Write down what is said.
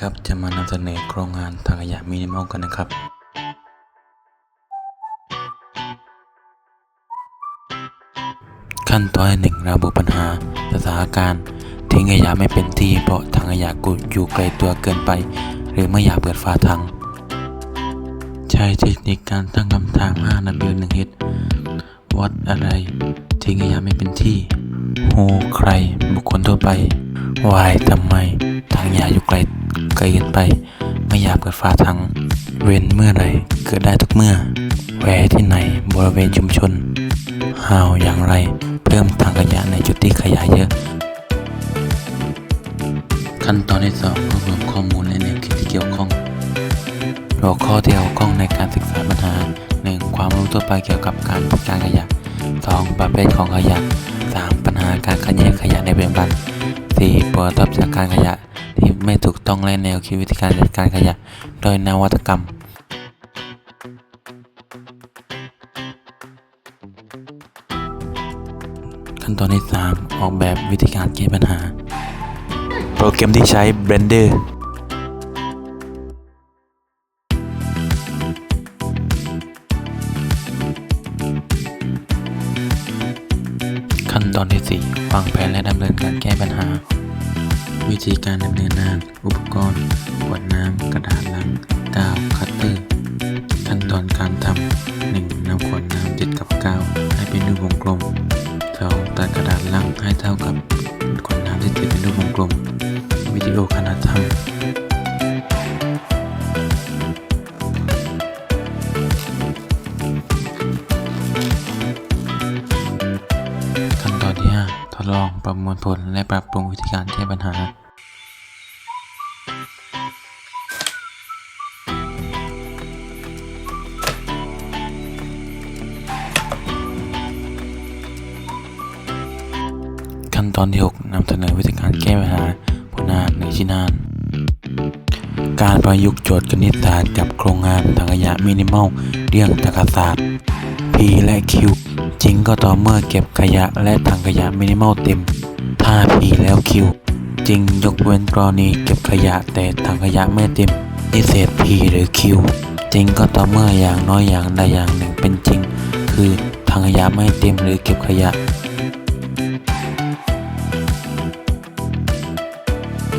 ครับจะมานำเสนอโครงงานถังขยะมินิมอลกันนะครับ ขั้นตอนที่หนึ่งระบุปัญหาสถานการณ์ทิ้งขยะไม่เป็นที่เพราะถังขยะกุอยู่ไกลตัวเกินไป หรือไม่อยากเปิดฝาถัง ใช้เทคนิคการตั้งคำถาม 5 W 1 H วัดอะไร ทิ้งขยะไม่เป็นที่ Who ใคร บุคคลทั่วไป Why ทำไมถังขยะอยู่ไกล ไกลเกินไป ไม่อยากเปิดฝาถังเว้นเมื่อไรเกิดได้ทุกเมื่อ Where ที่ไหนบริเวณชุมชน How อย่างไรเพิ่มถังขยะในจุดที่ขยะเยอะ ขั้นตอนที่สองรวบรวมข้อมูลและแนวคิดที่เกี่ยวข้องหัวข้อที่เกี่ยวข้องในการศึกษาปัญหา 1. ความรู้ทั่วไปเกี่ยวกับการจัดการขยะ 2. ประเภทของขยะ 3. ปัญหาการคัดแยกขยะในปัจจุบัน 4. ผลกระทบจากการขยะ ที่ไม่ถูกต้องและแนวคิดวิธีการจัดการขยะโดยนวัตกรรม ขั้นตอนที่ 3 ออกแบบวิธีการแก้ปัญหา โปรแกรมที่ใช้ Blender ขั้นตอนที่ 4 วางแผนและดำเนินการแก้ปัญหา วิธีการดำเนินงาน อุปกรณ์ขวดน้ำ กระดาษลังกาว คัตเตอร์ ขั้นตอนการทำ 1. นำขวดน้ำติดกับกาวให้เป็นรูปวงกลม 2. ตัดกระดาษลังให้เท่ากับขวดน้ำที่ติดเป็นรูปวงกลม วิดีโอขณะทำขั้นตอนที่5ทดลองประมวลผลและปรับปรุงวิธีการแก้ปัญหา ตอนที่6นำเสนอวิธีการแก้ปัญหาผลงานในชิ้นงาน การประยุกต์โจทย์คณิตศาสตร์กับโครงงานถังขยะมินิมอลเรื่องตรรกศาสตร์ P และ Q จริงก็ต่อเมื่อเก็บขยะและถังขยะมินิมอลเต็ม ถ้า P แล้ว Q จริงยกเว้นกรณีเก็บขยะแต่ถังขยะไม่เต็มนิเศษ P หรือ Q จริงก็ต่อเมื่ออย่างน้อยอย่างใดอย่างหนึ่งเป็นจริง คือถังขยะไม่เต็มหรือเก็บขยะ